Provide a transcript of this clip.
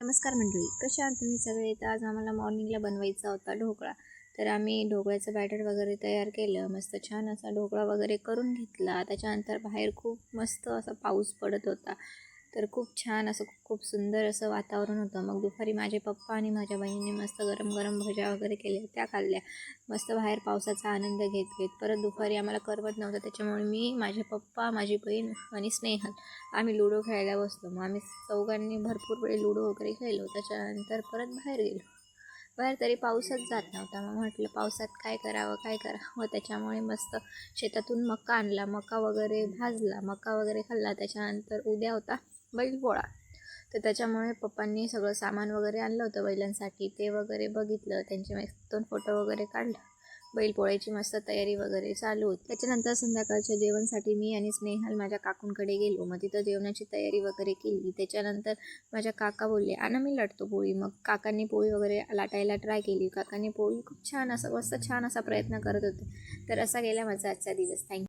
नमस्कार मंडळी कशा आहात तुम्ही सगळे? तर आज आम्हाला मॉर्निंगला बनवायचा होता ढोकळा. तर आम्ही ढोकळ्याचं बॅटर वगैरे तयार केलं मस्त छान असा ढोकळा वगैरे करून घेतला. त्याच्यानंतर बाहेर खूप मस्त असा पाऊस पडत होता. तर खूप छान असं खूप सुंदर असं वातावरण होतं. मग दुपारी माझे पप्पा आणि माझ्या बहिणीने मस्त गरम गरम भज्या वगैरे केल्या त्या खाल्ल्या. मस्त बाहेर पावसाचा आनंद घेत घेत. परत दुपारी आम्हाला करमत नव्हतं. त्याच्यामुळे मी माझे पप्पा माझी बहीण आणि स्नेहल आम्ही लुडो खेळायला बसलो. मग आम्ही चौघांनी भरपूर वेळ लुडो वगैरे खेळलो. त्याच्यानंतर परत बाहेर गेलो. बाहेर तरी पाऊसच जात नव्हता. मग म्हटलं पावसात काय करावं काय करावं? त्याच्यामुळे मस्त शेतातून मका आणला. मका वगैरे भाजला. मका वगैरे खाल्ला. त्याच्यानंतर उद्या होता बैलपोळा. तर त्याच्यामुळे पप्पांनी सगळं सामान वगैरे आणलं होतं बैलांसाठी. ते वगैरे बघितलं. त्यांचे मस्त दोन फोटो वगैरे काढला. बैलपोळ्याची मस्त तयारी वगैरे चालू होती. त्याच्यानंतर संध्याकाळच्या जेवणसाठी मी आणि स्नेहल माझ्या काकूंकडे गेलो. मग तिथं जेवणाची तयारी वगैरे केली. त्याच्यानंतर माझ्या काका बोलले आणि मी लटतो पोळी. मग काकांनी पोळी वगैरे लाटायला ट्राय केली. काकांनी पोळी खूप छान असं मस्त छान असा प्रयत्न करत होते. तर असा गेला माझा आजचा दिवस. थँक्यू